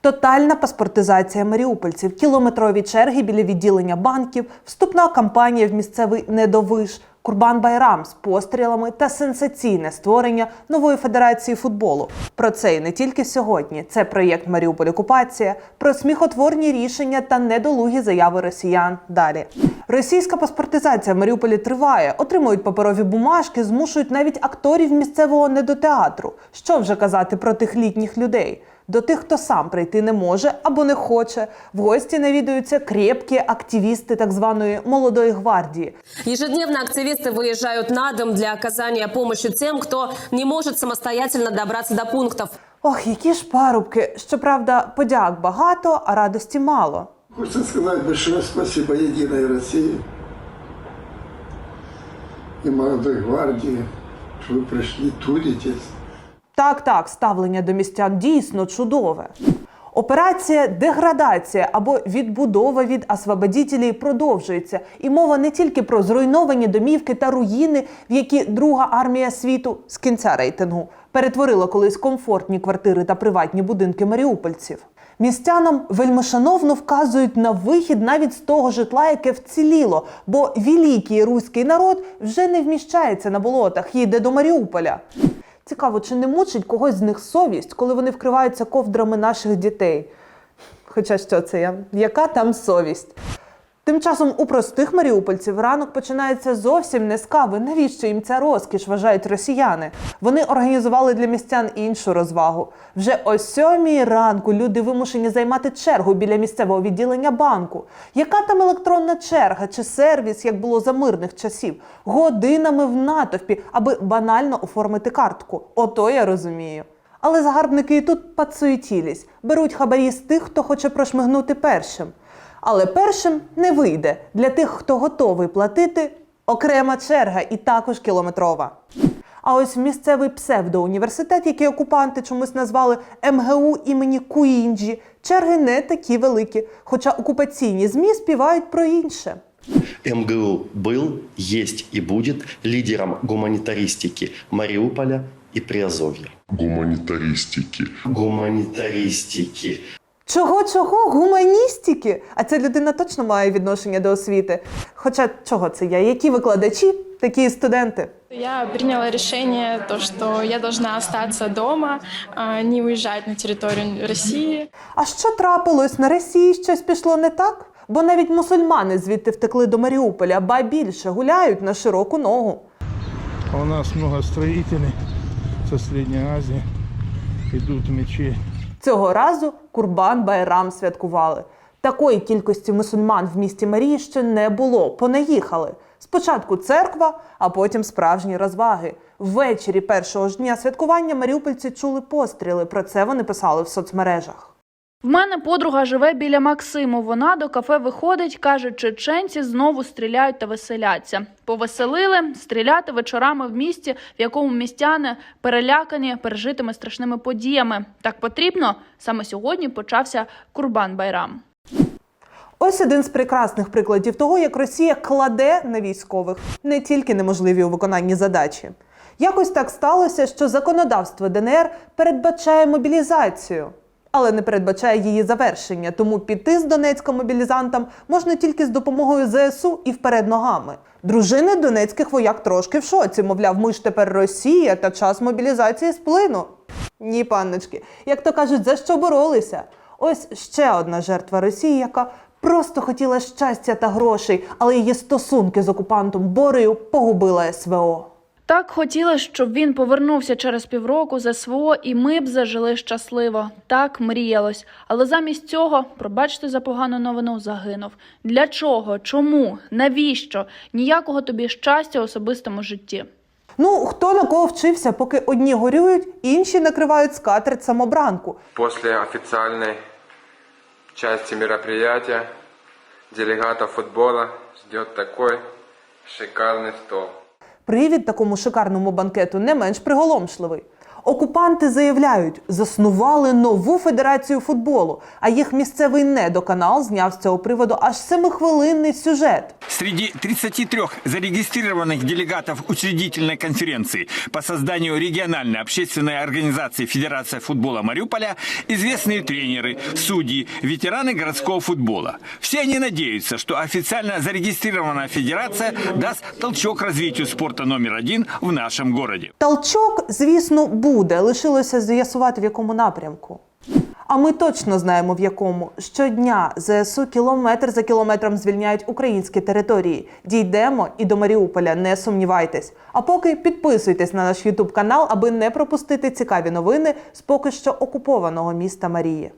Тотальна паспортизація маріупольців, кілометрові черги біля відділення банків, вступна кампанія в місцевий недовиш, Курбан Байрам з пострілами та сенсаційне створення нової федерації футболу. Про це і не тільки сьогодні. Це проєкт Маріуполь Окупація, про сміхотворні рішення та недолугі заяви росіян. Далі російська паспортизація Маріуполі триває, отримують паперові бумажки, змушують навіть акторів місцевого недотеатру. Що вже казати про тих літніх людей? До тих, хто сам прийти не може або не хоче, в гості навідуються крепкі активісти так званої молодої гвардії. Ежедневно активисты выезжают на дом для оказания помощи тем, кто не может самостоятельно добраться до пунктов. Ох, які ж парубки! Щоправда, подяк багато, а радості мало. Хочется сказать большое спасибо Единой России и молодой гвардии, что вы пришли, трудитесь. Так, так, ставлення до містян дійсно чудове. Операція деградація або відбудова від освободітелів продовжується, і мова не тільки про зруйновані домівки та руїни, в які друга армія світу з кінця рейтингу перетворила колись комфортні квартири та приватні будинки маріупольців. Містянам вельмишановно вказують на вихід навіть з того житла, яке вціліло, бо великий руський народ вже не вміщається на болотах, їде до Маріуполя. Цікаво, чи не мучить когось з них совість, коли вони вкриваються ковдрами наших дітей? Хоча що це я? Яка там совість? Тим часом у простих маріупольців ранок починається зовсім не з кави. Навіщо їм ця розкіш, вважають росіяни? Вони організували для містян іншу розвагу. Вже о сьомій ранку люди вимушені займати чергу біля місцевого відділення банку. Яка там електронна черга чи сервіс, як було за мирних часів? Годинами в натовпі, аби банально оформити картку. Ото я розумію. Але загарбники і тут пацуєтілись, беруть хабарі з тих, хто хоче прошмигнути першим. Але першим не вийде. Для тих, хто готовий платити, окрема черга і також кілометрова. А ось місцевий псевдоуніверситет, який окупанти чомусь назвали МГУ імені Куінджі, черги не такі великі, хоча окупаційні ЗМІ співають про інше. МГУ был, есть и будет лидером гуманитаристики Мариуполя и Приазовья. гуманитаристики. Гуманитаристики. Чого чого? Гуманістики? А ця людина точно має відношення до освіти. Хоча чого це я? Які викладачі, такі і студенти. Я приняла решение, то, что я должна остаться дома, а, не уезжать на территорию России. А що трапилось на Росії? Щось пішло не так? Бо навіть мусульмани звідти втекли до Маріуполя, ба більше гуляють на широку ногу. У нас много строителей со Средней Азии идут в мечеть. Цього разу Курбан Байрам святкували. Такої кількості мусульман в місті Марії ще не було. Понаїхали. Спочатку церква, а потім справжні розваги. Ввечері першого ж дня святкування маріупольці чули постріли. Про це вони писали в соцмережах. В мене подруга живе біля Максиму. Вона до кафе виходить, каже, чеченці знову стріляють та веселяться. Повеселили стріляти вечорами в місті, в якому містяни перелякані пережитими страшними подіями. Так потрібно саме сьогодні почався Курбан Байрам. Ось один з прекрасних прикладів того, як Росія кладе на військових не тільки неможливі у виконанні задачі. Якось так сталося, що законодавство ДНР передбачає мобілізацію, але не передбачає її завершення. Тому піти з Донецька мобілізантам можна тільки з допомогою ЗСУ і вперед ногами. Дружини донецьких вояк трошки в шоці. Мовляв, ми ж тепер Росія та час мобілізації сплину. Ні, панночки, як то кажуть, за що боролися? Ось ще одна жертва Росії, яка просто хотіла щастя та грошей, але її стосунки з окупантом Борею погубила СВО. Так хотіли, щоб він повернувся через півроку з СВО, і ми б зажили щасливо. Так мріялось. Але замість цього, пробачте за погану новину, загинув. Для чого? Чому? Навіщо? Ніякого тобі щастя в особистому житті. Ну, хто на кого вчився, поки одні горюють, інші накривають скатерть самобранку. После официальной части мероприятия делегатов футбола ждет такой шикарный стол. Привід такому шикарному банкету не менш приголомшливий. Окупанти заявляють, заснували нову федерацію футболу, а їх місцевий недоканал зняв з цього приводу аж семихвилинний сюжет. Среди 33 зарегистрированных делегатов учредительной конференции по созданию региональной общественной организации Федерация футбола Мариуполя известные тренеры, судьи, ветераны городского футбола. Все они надеются, что официально зарегистрированная федерация даст толчок развитию спорта номер один в нашем городе. Толчок, звісно, буде. Лишилося з'ясувати в якому напрямку. А ми точно знаємо в якому щодня ЗСУ кілометр за кілометром звільняють українські території. Дійдемо і до Маріуполя, не сумнівайтесь. А поки підписуйтесь на наш Ютуб канал, аби не пропустити цікаві новини з поки що окупованого міста Марії.